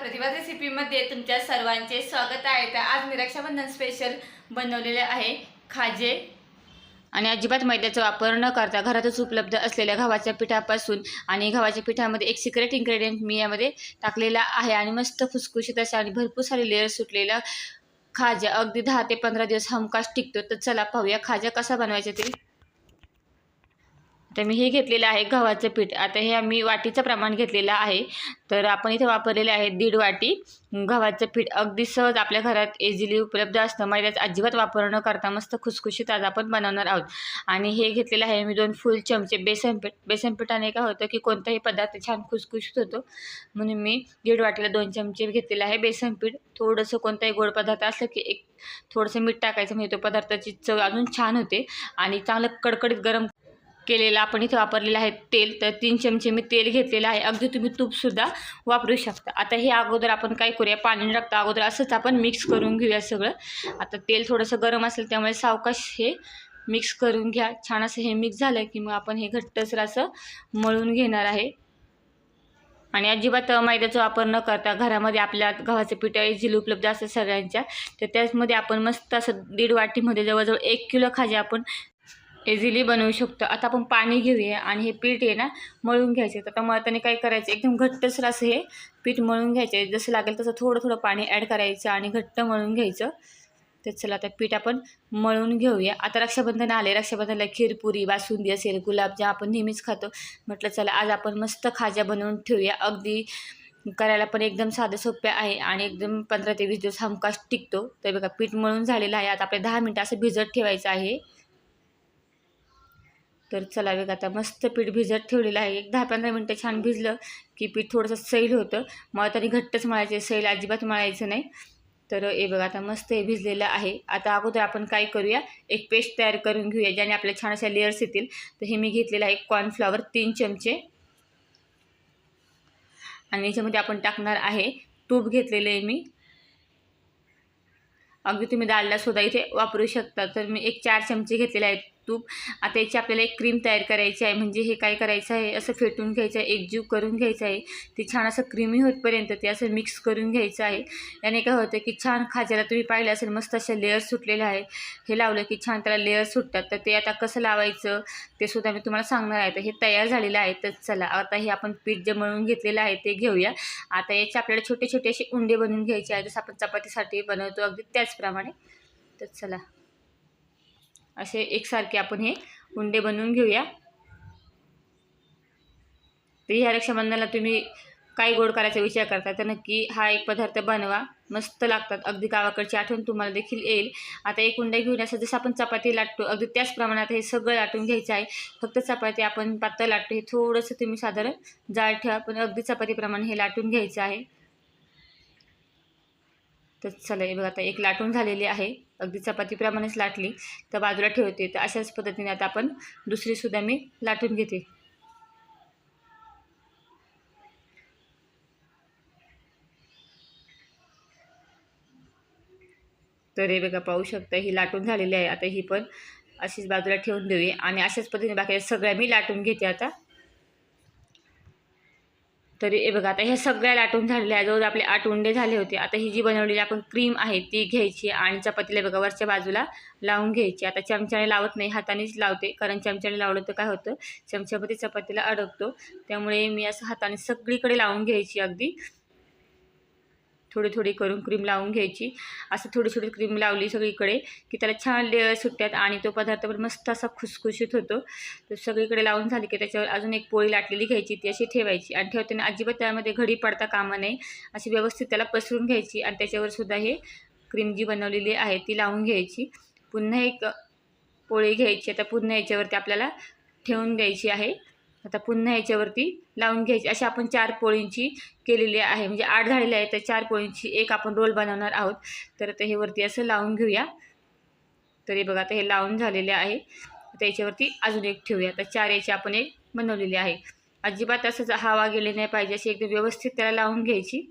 प्रतिभा रेसिपीमध्ये तुमच्या सर्वांचे स्वागत आहे. तर आज मी रक्षाबंधन स्पेशल बनवलेले आहे. खाजे आणि अजिबात मैद्याचा वापर न करता घरातच उपलब्ध असलेल्या गव्हाच्या पिठापासून आणि गव्हाच्या पिठामध्ये एक सिक्रेट इन्ग्रेडियंट मी यामध्ये टाकलेला आहे. आणि मस्त फुसफुशीत असे आणि भरपूर सारे लेअर सुटलेला खाजा अगदी दहा ते पंधरा दिवस हमखास टिकतो. तर चला पाहूया खाजा कसा बनवायचा ते. तर मी हे घेतलेलं आहे गव्हाचं पीठ. आता हे आम्ही वाटीचं प्रमाण घेतलेलं आहे. तर आपण इथे वापरलेले आहे दीड वाटी. गव्हाचं पीठ अगदी सहज आपल्या घरात इझिली उपलब्ध असतं. म्हणजे त्याचं अजिबात वापर न करता मस्त खुसखुशीत आज आपण बनवणार आहोत. आणि हे घेतलेलं आहे मी दोन फुल चमचे बेसन पीठ. बेसन पिठाने काय होतं की कोणताही पदार्थ छान खुसखुशीत होतो. म्हणून मी दीड वाटीला दोन चमचे घेतलेलं आहे बेसन पीठ. थोडंसं कोणताही गोड पदार्थ असलं की एक थोडंसं मीठ टाकायचं. म्हणजे तो पदार्थाची चव अजून छान होते. आणि चांगलं कडकडीत गरम केलेलं आपण इथे वापरलेलं आहे तेल. तर तीन चमचे मी तेल घेतलेलं आहे. अगदी तुम्ही तूपसुद्धा वापरू शकता. आता हे अगोदर आपण काय करूया? पाणी टाकता अगोदर असंच आपण मिक्स करून घेऊया सगळं. आता तेल थोडंसं गरम असेल त्यामुळे सावकाश हे मिक्स करून घ्या. छान असं हे मिक्स झालं की मग आपण हे घट्टसर असं मळून घेणार आहे. आणि अजिबात मैद्याचा वापर न करता घरामध्ये आपल्या गव्हाचं पीठ इझिली उपलब्ध असतं सगळ्यांच्या. तर त्याचमध्ये आपण मस्त असं दीड वाटीमध्ये जवळजवळ एक किलो खाजे आपण इझिली बनवू शकतो. आता आपण पाणी घेऊया आणि हे पीठ आहे ना मळून घ्यायचे तर आता मळताना काय करायचं एकदम घट्टसर असं हे पीठ मळून घ्यायचं आहे. जसं लागेल तसं थोडं थोडं पाणी ॲड करायचं आणि घट्ट मळून घ्यायचं. तर चला आता पीठ आपण मळून घेऊया. आता रक्षाबंधन आले रक्षाबंधनला खीरपुरी बासुंदी असेल गुलाबजाम आपण नेहमीच खातो. म्हटलं चला आज आपण मस्त खाज्या बनवून ठेवूया. अगदी करायला पण एकदम साधं सोप्या आहे आणि एकदम पंधरा ते वीस दिवस हमखास टिकतो. तर बघा पीठ मळून झालेलं आहे. आता आपल्या दहा मिनटं असं भिजत ठेवायचं आहे. तर चला बघा आता मस्त पीठ भिजत ठेवलेलं आहे. एक दहा पंधरा मिनटं छान भिजलं की पीठ थोडंसं सैल होतं. मळताना घट्टच मळायचं सैल अजिबात मळायचं नाही. तर हे बघा आता मस्त हे भिजलेलं आहे. आता अगोदर आपण काय करूया? एक पेस्ट तयार करून घेऊया ज्याने आपल्या छान अशा लेअर्स येतील. तर हे मी घेतलेलं आहे कॉर्नफ्लॉवर तीन चमचे. आणि याच्यामध्ये आपण टाकणार आहे तूप घेतलेलं आहे मी. अगदी तुम्ही डालडा सुद्धा इथे वापरू शकता. तर मी एक चार चमचे घेतलेले आहेत. तूप. आता याची आपल्याला एक क्रीम तयार करायची आहे. म्हणजे हे काय करायचं आहे? असं फेटून घ्यायचं आहे. एकजीव करून घ्यायचं आहे. ते छान असं क्रीमी होतपर्यंत ते असं मिक्स करून घ्यायचं आहे. याने काय होतं की छान खाज्याला तुम्ही पाहिलं असेल मस्त अशा लेअर सुटलेल्या आहे हे लावलं की छान त्याला लेअर सुटतात. तर ते आता कसं लावायचं? ते सुद्धा मी तुम्हाला सांगणार आहे. तर हे तयार झालेलं आहे. तर चला आता हे आपण पीठ जे मळून घेतलेलं आहे ते घेऊया. आता याचे आपल्याला छोटे छोटे असे उंडे बनवून घ्यायचे आहे. जसं आपण चपातीसाठी बनवतो अगदी त्याचप्रमाणे. तर चला. असे एकसारखे आपण हे हुंडे बनवून घेऊया. तर ह्या रक्षाबंधनाला तुम्ही काय गोड करायचा विचार करता तर नक्की हा एक पदार्थ बनवा. मस्त लागतात. अगदी गावाकडची आठवण तुम्हाला देखील येईल. आता एक उंडा घेऊन असं जसं आपण चपाती लाटतो अगदी त्याच प्रमाणात हे सगळं लाटून घ्यायचं आहे. फक्त चपाती आपण पातळ लाटतो हे थोडंसं तुम्ही साधारण जाळ ठेवा पण अगदी चपातीप्रमाणे हे लाटून घ्यायचं आहे. तर चला हे बघा आता एक लाटून झालेली आहे. अगदी चपातीप्रमाणेच लाटली. तर बाजूला ठेवते. तर अशाच पद्धतीने आता आपण दुसरीसुद्धा मी लाटून घेते. तर हे बघा पाहू शकता ही लाटून झालेली आहे. आता ही पण अशीच बाजूला ठेवून देऊया. आणि अशाच पद्धतीने बाकी सगळ्या मी लाटून घेते आता. तरी हे बघा आता हे सगळ्या लाटून झालेल्या आहे जवळ आपले आठ उंडे झाले होते. आता ही जी बनवलेली आपण क्रीम आहे ती घ्यायची आणि चपातीला बघा वरच्या बाजूला लावून घ्यायची. आता चमच्याने लावत नाही हातानेच लावते. कारण चमच्याने लावलं तर काय होतं? चमच्यामध्ये चपातीला अडकतो. त्यामुळे मी असं हाताने सगळीकडे लावून घ्यायची अगदी. थोडी थोडी करून क्रीम लावून घ्यायची. असं थोडी थोडी क्रीम लावली सगळीकडे की त्याला छान लेअर सुटतात आणि तो पदार्थ पण मस्त असा खुसखुशीत होतो. तर सगळीकडे लावून झाली की त्याच्यावर अजून एक पोळी लाटलेली घ्यायची ती अशी ठेवायची आणि ठेवताना अजिबात त्यामध्ये घडी पडता कामा नये. अशी व्यवस्थित त्याला पसरून घ्यायची आणि त्याच्यावर सुद्धा हे क्रीम जी बनवलेली आहे ती लावून घ्यायची. पुन्हा एक पोळी घ्यायची. आता पुन्हा याच्यावरती आपल्याला ठेवून द्यायची आहे. आता पुन्हा याच्यावरती लावून घ्यायची. अशी आपण चार पोळींची केलेली आहे. म्हणजे आठ झालेली आहे तर चार पोळींची एक आपण रोल बनवणार आहोत. तर आता हे वरती असं लावून घेऊया. तरी बघा आता हे लावून झालेले आहे. आता याच्यावरती अजून एक ठेवूया. तर चार याची आपण एक बनवलेली आहे. अजिबात असं हवा गेली नाही पाहिजे. अशी एकदम व्यवस्थित त्याला लावून घ्यायची.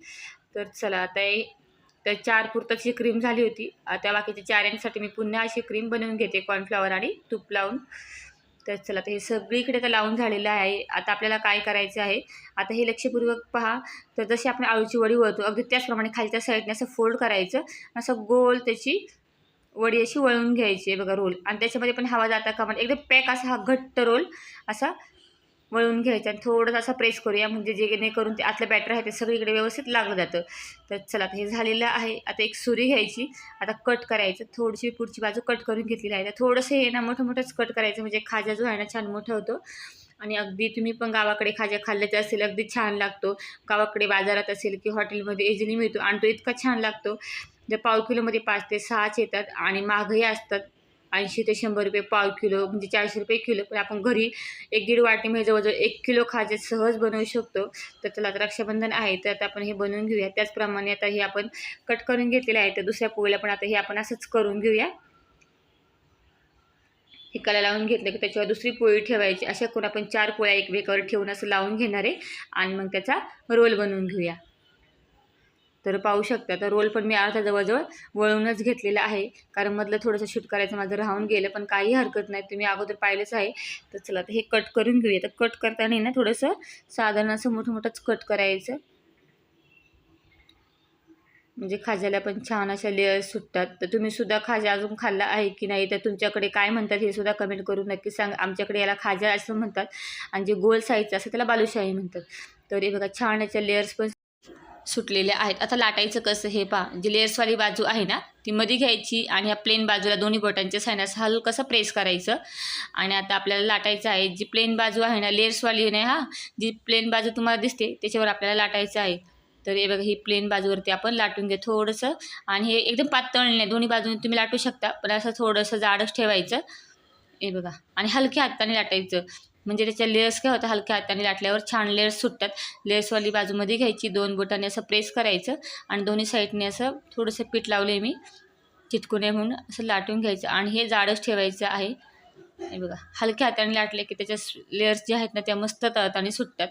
तर चला आता हे तर चार पुरताची क्रीम झाली होती. आता बाकीच्या चाऱ्यांसाठी मी पुन्हा अशी क्रीम बनवून घेते. कॉर्नफ्लॉवर आणि तूप लावून. तर चला तर हे सगळीकडे तर लावून झालेलं आहे. आता आपल्याला काय करायचं आहे? आता हे लक्षपूर्वक पहा. तर जशी आपण आळूची वडी वळतो अगदी त्याचप्रमाणे खालच्या साईडने असं फोल्ड करायचं. असं गोल त्याची वडी अशी वळून घ्यायची आहे बघा रोल. आणि त्याच्यामध्ये पण हवा जाता का म्हणजे एकदम पॅक असा हा घट्ट रोल असा वळून घ्यायचं आणि थोडंसं असं प्रेस करूया. म्हणजे जेणेकरून ते आतलं बॅटर आहे ते सगळीकडे व्यवस्थित लागलं जातं. तर चला आता हे झालेलं आहे. आता एक सुरी घ्यायची. आता कट करायचं. थोडीशी पुढची बाजू कट करून घेतलेली आहे. तर थोडंसं हे ना मोठं मोठंच कट करायचं. म्हणजे खाजा जो आहे ना छान मोठा होतो. आणि अगदी तुम्ही पण गावाकडे खाज्या खाल्ल्याचे असेल अगदी छान लागतो. गावाकडे बाजारात असेल की हॉटेलमध्ये इझिली मिळतो. आणि तो इतका छान लागतो. जर पाव किलोमध्ये पाच ते सहाच येतात आणि महागही असतात. ऐंशी ते शंभर रुपये पाव किलो म्हणजे चारशे रुपये किलो. पण आपण घरी एक दीड वाटीमध्ये जवळजवळ एक किलो खाजे सहज बनवू शकतो. तर त्याला आता रक्षाबंधन आहे तर आता आपण हे बनवून घेऊया. त्याचप्रमाणे आता हे आपण कट करून घेतलेलं आहे तर दुसऱ्या पोळीला पण आता हे आपण असंच करून घेऊया. हिकाला लावून घेतलं की त्याच्यावर दुसरी पोळी ठेवायची. अशा करून आपण चार पोळ्या एकमेकावर ठेवून असं लावून घेणार आहे. आणि मग त्याचा रोल बनवून घेऊया. तर पाहू शकता. तर रोल पण मी अर्धा जवळजवळ वळूनच घेतलेला आहे. कारण मधलं थोडंसं शूट करायचं माझं राहून गेलं पण काही हरकत नाही. तुम्ही अगोदर पाहिलंच आहे. तर चला तर हे कट करून घेऊया. तर कट करताना ना थोडंसं साधारण असं मोठं मोठंच कट करायचं. म्हणजे खाज्याला पण छान अशा लेअर्स सुटतात. तर तुम्ही सुद्धा खाजा अजून खाल्ला आहे की नाही? तर तुमच्याकडे काय म्हणतात हे सुद्धा कमेंट करून नक्की सांग. आमच्याकडे याला खाजा असं म्हणतात. आणि जे गोल साईजचं असं त्याला बालुशाही म्हणतात. तर हे बघा छान याच्या लेअर्स पण सुटलेले आहेत. आता लाटायचं कसं हे पहा. जी लेअर्सवाली बाजू आहे ना ती मध्ये घ्यायची आणि ह्या प्लेन बाजूला दोन्ही बोटांच्या सायनास हलकसं प्रेस करायचं. आणि आता आपल्याला लाटायचं आहे. जी प्लेन बाजू आहे ना लेअर्सवाली नाही हा जी प्लेन बाजू तुम्हाला दिसते त्याच्यावर आपल्याला लाटायचं आहे. तर हे बघा ही प्लेन बाजूवरती आपण लाटून घे थोडंसं. आणि हे एकदम पातळ नाही दोन्ही बाजूने तुम्ही लाटू शकता. पण असं थोडंसं जाडच ठेवायचं. हे बघा. आणि हलक्या हाताने लाटायचं. म्हणजे त्याच्या लेअर्स काय होतं हलक्या हाताने लाटल्यावर छान लेयर्स सुटतात. लेअर्सवाली बाजूमध्ये घ्यायची दोन बोटाने असं प्रेस करायचं आणि दोन्ही साईडने असं थोडंसं पीठ लावले मी चिटकू नये म्हणून असं लाटून घ्यायचं. आणि हे जाडच ठेवायचं आहे. बघा हलक्या हाताने लाटले की त्याच्या लेयर्स जे आहेत ना त्या मस्त तळत आणि सुटतात.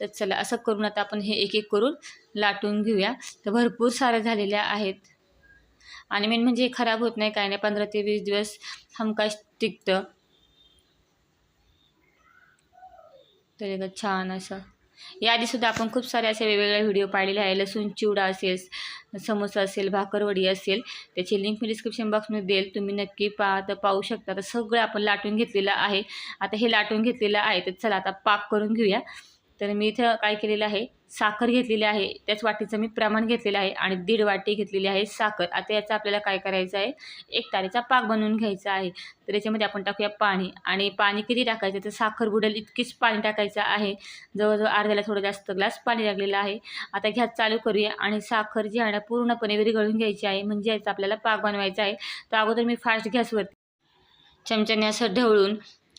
तर चला असं करून आता आपण हे एक एक करून लाटून घेऊया. तर भरपूर साऱ्या झालेल्या आहेत. आणि मेन म्हणजे खराब होत नाही काय नाही. पंधरा ते वीस दिवस हमकाश टिकतं. तर एकदा छान असं. याआधीसुद्धा आपण खूप सारे असे वेगवेगळे व्हिडिओ पाहिलेले आहे लसूण चिवडा असेल समोसा असेल भाकरवडी असेल त्याची लिंक मी डिस्क्रिप्शन बॉक्समध्ये देईल. तुम्ही नक्की पा तर पाहू शकता. तर सगळं आपण लाटून घेतलेलं आहे. आता हे लाटून घेतलेलं आहे. तर चला आता पाक करून घेऊया. तर मी इथं काय केलेलं आहे? साखर घेतलेली आहे त्याच वाटीचं मी प्रमाण घेतलेलं आहे आणि दीड वाटी घेतलेली आहे साखर. आता याचा आपल्याला काय करायचं आहे? एक तारेचा पाक बनवून घ्यायचा आहे. तर याच्यामध्ये आपण टाकूया पाणी आणि पाणी किती टाकायचं तर साखर बुडेल इतकीच पाणी टाकायचं आहे. जवळजवळ अर्ध्याला थोडं जास्त ग्लास पाणी लागलेलं आहे. आता घ्यात चालू करूया आणि साखर जी आहे ना पूर्णपणे विरघळून घ्यायची आहे. म्हणजे याचा आपल्याला पाक बनवायचा आहे. तर अगोदर मी फास्ट गॅसवरती चमच्याने असं ढवळून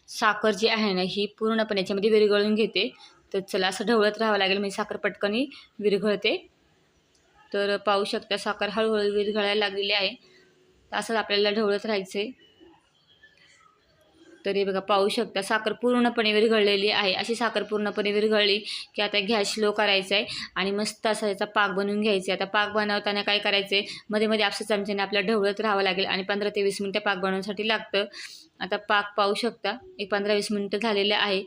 साखर जी आहे ना ही पूर्णपणे याच्यामध्ये विरघळून घेते. तर चला असं ढवळत राहावं लागेल. मी साखर पटकनी विरघळते. तर पाहू शकता साखर हळूहळू विरघळायला लागलेली आहे. असंच आपल्याला ढवळत राहायचं आहे तरी बघा पाहू शकता साखर पूर्णपणे विरघळलेली आहे. अशी साखर पूर्णपणे विरघळली की आता गॅस स्लो करायचा आहे आणि मस्त असा याचा पाक बनवून घ्यायचा आता पाक बनवताना काय करायचं आहे मध्ये मध्ये आपसा चमच्याने आपल्याला ढवळत राहावं लागेल आणि पंधरा ते वीस मिनटं पाक बनवण्यासाठी लागतं. आता पाक पाहू शकता एक पंधरा वीस मिनटं झालेले आहे.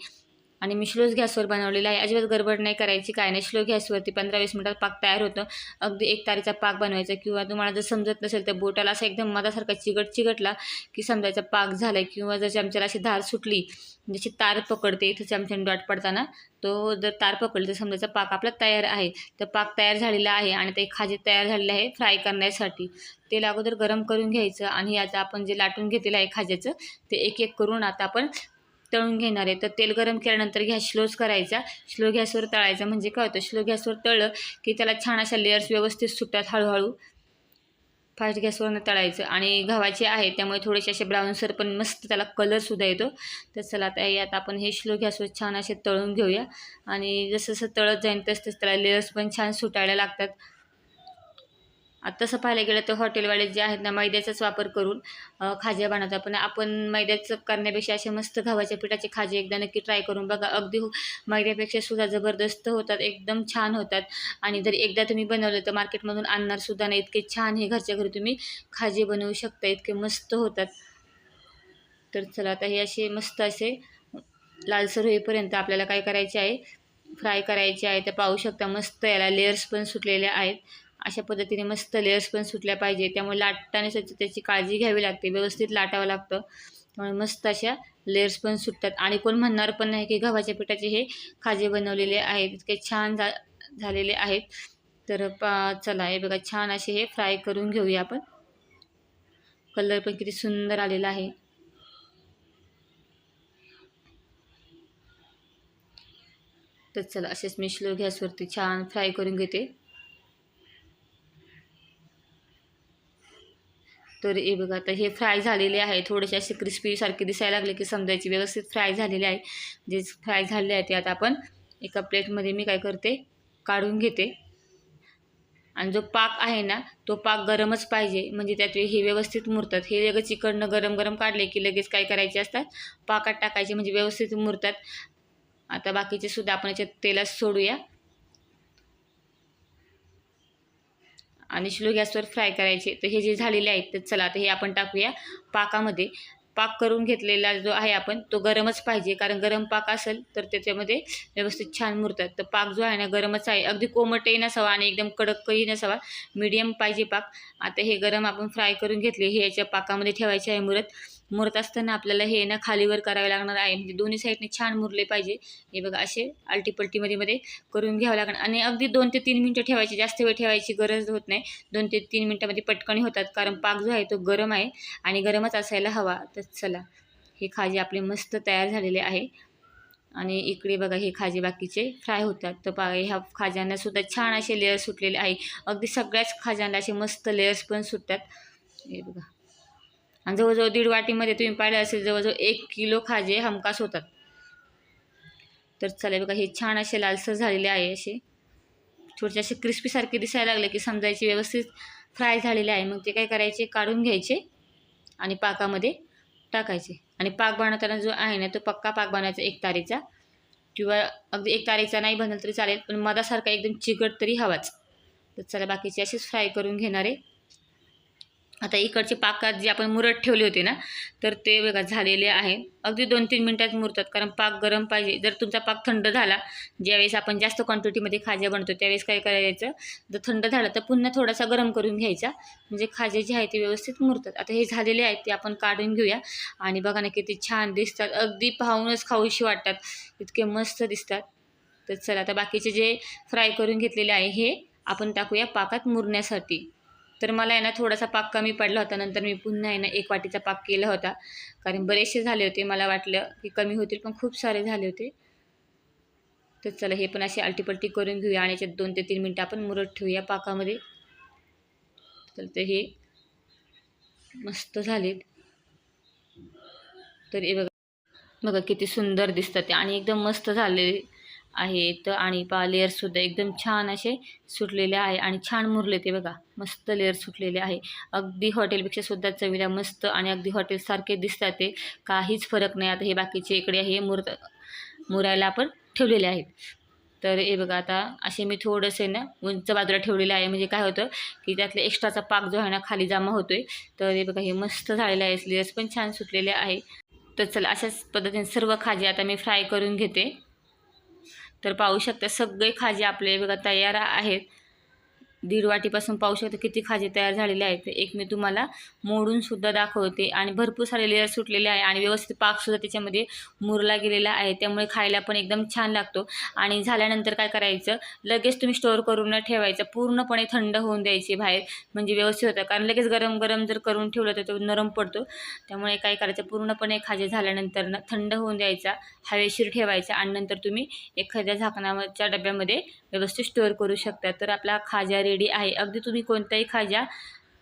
आणि मी स्लोच गॅसवर बनवलेला आहे. अजिबात गडबड नाही करायची काय नाही. स्लो गॅसवरती पंधरा वीस मिनटात पाक तयार होतं. अगदी एक तारीचा पाक बनवायचा किंवा तुम्हाला जर समजत नसेल तर बोटाला असा एकदम मधासारखा चिकट चिकटला की समजायचा पाक झाला आहे किंवा जर चमच्याला अशी धार सुटली जशी तार पकडते इथं चमच्याने डॉट पडताना तो जर तार पकडली तर समजायचा पाक आपला तयार आहे. तर पाक तयार झालेला आहे आणि ते खाजे तयार झालेले आहे फ्राय करण्यासाठी. तेल अगोदर गरम करून घ्यायचं आणि याचं आपण जे लाटून घेतलेलं आहे खाज्याचं ते एक एक करून आता आपण तळून घेणार आहे. तर तेल गरम केल्यानंतर गॅस स्लोच करायचा. स्लो गॅसवर तळायचा. म्हणजे काय होतं? स्लो गॅसवर तळलं की त्याला छान अशा लेअर्स व्यवस्थित सुटतात हळूहळू. फास्ट गॅसवरनं तळायचं. आणि गव्हाचे आहे त्यामुळे थोडेसे असे ब्राऊनसर पण मस्त त्याला कलरसुद्धा येतो. तर चला आता यात आपण हे स्लो गॅसवर छान असे तळून घेऊया. आणि जसं जसं तळत जाईल तसं तसं त्याला लेअर्स पण छान सुटायला लागतात. तसं पाहायला गेलं तर हॉटेलवाले जे आहेत ना मैद्याचाच वापर करून खाज्या बनवतात. पण आपण मैद्याचं करण्यापेक्षा असे मस्त गव्हाच्या पिठाचे खाजे एकदा नक्की ट्राय करून बघा. अगदी हो, मैद्यापेक्षा सुद्धा जबरदस्त होतात एकदम छान होतात. आणि जर एकदा तुम्ही बनवलं तर मार्केटमधून आणणार सुद्धा नाही. इतके छान हे घरच्या घरी तुम्ही खाजे बनवू शकता. इतके मस्त होतात. तर चला आता हे असे मस्त असे लालसर होईपर्यंत आपल्याला काय करायचे आहे? फ्राय करायचे आहे. तर पाहू शकता मस्त याला लेयर्स पण सुटलेल्या आहेत. अशा पद्धतीने मस्त लेअर्स पण सुटल्या पाहिजे. त्यामुळे लाटताना स्वच्छ त्याची काळजी घ्यावी लागते. व्यवस्थित लाटावं लागतं. त्यामुळे मस्त अशा लेअर्स पण सुटतात. आणि कोण म्हणणार पण नाही की गव्हाच्या पिठाचे हे खाजे बनवलेले आहेत. इतके छान झा झालेले आहेत. तर पा चला हे बघा छान असे हे फ्राय करून घेऊया आपण. कलर पण किती सुंदर आलेला आहे. तर चला असेच मी स्लो गॅसवरती छान फ्राय करून घेते. तर हे बघा आता हे फ्राय झालेले आहे. थोडेसे असे क्रिस्पीसारखे दिसायला लागले की समजायची. व्यवस्थित फ्राय झालेले आहे. जे फ्राय झालेले आहे ते आता आपण एका प्लेटमध्ये मी काय करते काढून घेते. आणि जो पाक आहे ना तो पाक गरमच पाहिजे. म्हणजे त्यात हे व्यवस्थित मुरतात. हे लगेच इकडनं गरम गरम काढले की लगेच काय करायचे असतात? पाकात टाकायचे म्हणजे व्यवस्थित मुरतात. आता बाकीचे सुद्धा आपण याच्यात तेलात सोडूया. आणि स्लो गॅसवर फ्राय करायचे. तर हे जे झालेले आहेत तर चला आता हे आपण टाकूया पाकामध्ये. पाक करून घेतलेला जो आहे आपण तो गरमच पाहिजे. कारण गरम पाक असेल तर त्याच्यामध्ये व्यवस्थित छान मुरतात. तर पाक जो आहे ना गरमच आहे. अगदी कोमटही नसावा आणि एकदम कडकही नसावा. मीडियम पाहिजे पाक. आता हे गरम आपण फ्राय करून घेतले. हे याच्या पाकामध्ये ठेवायचे आहे मुरत. मुरत असताना आपल्याला हे ना खालीवर करावे लागणार आहे. म्हणजे दोन्ही साईडने छान मुरले पाहिजे. हे बघा असे आलटीपलटीमध्ये मध्ये करून घ्यावं लागणार. आणि अगदी दोन ते तीन मिनटं ठेवायची. जास्त वेळ ठेवायची गरज होत नाही. दोन ते तीन मिनटामध्ये पटकन होतात. कारण पाक जो आहे तो गरम आहे आणि गरमच असायला हवा. तर चला हे खाजे आपले मस्त तयार झालेले आहे. आणि इकडे बघा हे खाजे बाकीचे फ्राय होतात. तर पा ह्या खाज्यांना सुद्धा छान असे लेअर्स सुटलेले आहे. अगदी सगळ्याच खाज्यांना असे मस्त लेअर्स पण सुटतात. हे बघा. आणि जवळजवळ दीड वाटीमध्ये तुम्ही पाहिलं असेल जवळजवळ एक किलो खाजे हमखास होतात. तर चला बघा हे छान असे लालसर झालेले आहे असे. थोडेसे असे क्रिस्पीसारखे दिसायला लागले की समजायचे व्यवस्थित फ्राय झालेले आहे. मग ते काय करायचे? काढून घ्यायचे आणि पाकामध्ये टाकायचे. आणि पाक बनवताना जो आहे ना तो पक्का पाक बनवायचा एक तारीचा. किंवा अगदी एक तारीचा नाही बनल तरी चालेल पण मधासारखा एकदम चिकट तरी हवाच. तर चला बाकीचे असेच फ्राय करून घेणारे आता इकडचे पाकात जे आपण मुरत ठेवले होते ना तर ते बघा झालेले आहे. अगदी दोन तीन मिनटात मुरतात कारण पाक गरम पाहिजे. जर तुमचा पाक थंड झाला ज्यावेळेस आपण जास्त क्वांटिटीमध्ये खाज्या बनतो त्यावेळेस काय करायचं? जर थंड झालं तर पुन्हा थोडासा गरम करून घ्यायचा. म्हणजे खाजे जे आहे ते व्यवस्थित मुरतात. आता हे झालेले आहेत ते आपण काढून घेऊया. आणि बघा ना किती छान दिसतात. अगदी पाहूनच खाऊशी वाटतात. इतके मस्त दिसतात. तर चला आता बाकीचे जे फ्राय करून घेतलेले आहे हे आपण टाकूया पाकात मुरण्यासाठी. तर मला आहे ना थोडासा पाक कमी पडला होता. नंतर मी पुन्हा आहे ना एक वाटीचा पाक केला होता. कारण बरेचसे झाले होते मला वाटलं की कमी होतील पण खूप सारे झाले होते. तर चला हे पण अशी आलटीपलटी करून घेऊया आणि याच्यात दोन ते तीन मिनटं आपण मुरत ठेवूया पाकामध्ये. तर हे मस्त झालेत. तर हे बघा. बघा किती सुंदर दिसतात ते आणि एकदम मस्त झाले आहेत आणि पा लेअरसुद्धा एकदम छान असे सुटलेले आहे आणि छान मुरले ते बघा. मस्त लेअर सुटलेले आहे. अगदी हॉटेलपेक्षा सुद्धा चवीला मस्त आणि अगदी हॉटेलसारखे दिसतात ते. काहीच फरक नाही. आता हे बाकीचे इकडे हे मुर मुरायला आपण ठेवलेले आहेत. तर हे बघा आता असे मी थोडंसे ना उंच बाजूला ठेवलेलं आहे. म्हणजे काय होतं की त्यातल्या एक्स्ट्राचा पाक जो आहे ना खाली जमा होतोय. तर हे बघा हे मस्त झालेलं आहे लेअर्स पण छान सुटलेले आहे. तर चला अशाच पद्धतीने सर्व खाजी आता मी फ्राय करून घेते. तर पाहू शकता सगळे खाजे आपले बघा तयार आहेत. दीड वाटीपासून पाहू शकता किती खाजे तयार झालेले आहेत एक मी तुम्हाला मोडूनसुद्धा दाखवते. आणि भरपूर सारे लेअर सुटलेले आहे आणि व्यवस्थित पाकसुद्धा त्याच्यामध्ये मुरला गेलेला आहे त्यामुळे खायला पण एकदम छान लागतो. आणि झाल्यानंतर काय करायचं लगेच तुम्ही स्टोअर करून ठेवायचं पूर्णपणे थंड होऊन द्यायचे बाहेर म्हणजे व्यवस्थित होतं. कारण लगेच गरम गरम जर करून ठेवलं तर तो नरम पडतो. त्यामुळे काय करायचं पूर्णपणे खाजे झाल्यानंतर ना थंड होऊन द्यायचा हवेशीर ठेवायचा आणि नंतर तुम्ही एखाद्या झाकणाच्या डब्यामध्ये व्यवस्थित स्टोअर करू शकता. तर आपला खाजा रेडी आहे. अगदी तुम्ही कोणताही खाजा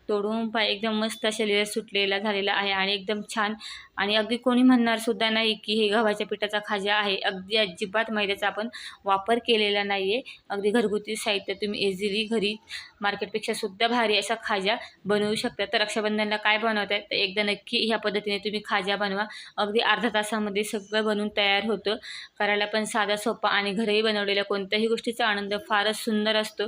तोडून पाय एकदम मस्त अशा लेअर सुटलेला झालेला आहे आणि एकदम छान. आणि अगदी कोणी म्हणणार सुद्धा नाही की हे गव्हाच्या पिठाचा खाजा आहे. अगदी अजिबात मैद्याचा आपण वापर केलेला नाही आहे अगदी घरगुती साहित्य तुम्ही इझिली घरी मार्केटपेक्षा सुद्धा भारी असा खाजा बनवू शकता. तर रक्षाबंधनला काय बनवत आहे तर एकदा नक्की ह्या पद्धतीने तुम्ही खाजा बनवा. अगदी अर्धा तासामध्ये सगळं बनवून तयार होतं. करायला पण साधा सोपा आणि घरही बनवलेल्या कोणत्याही गोष्टीचा आनंद फारच सुंदर असतो.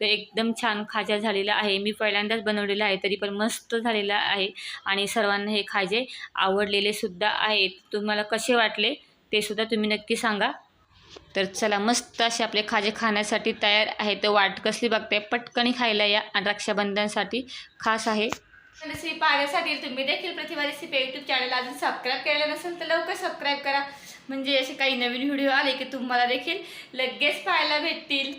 तर एकदम छान खाजा झालेला आहे. मी पहिल्यांदाच बनवलेला आहे तरी पण मस्त झालेला आहे. आणि सर्वांना हे खाजे आवडलेले सुद्धा आहेत. तुम्हाला कसे वाटले ते सुद्धा तुम्ही नक्की सांगा. तर चला मस्त असे आपले खाजे खाण्यासाठी तयार आहे तर वाट कसली बघताय पटकनी खायला या. आणि रक्षाबंधनसाठी खास आहे. रेसिपी पाहण्यासाठी तुम्ही देखील प्रतिभा रेसिपी यूट्यूब चॅनल अजून सबस्क्राईब केलेलं नसेल तर लवकर सबस्क्राईब करा. म्हणजे असे काही नवीन व्हिडिओ आले की तुम्हाला देखील लगेच पाहायला भेटतील.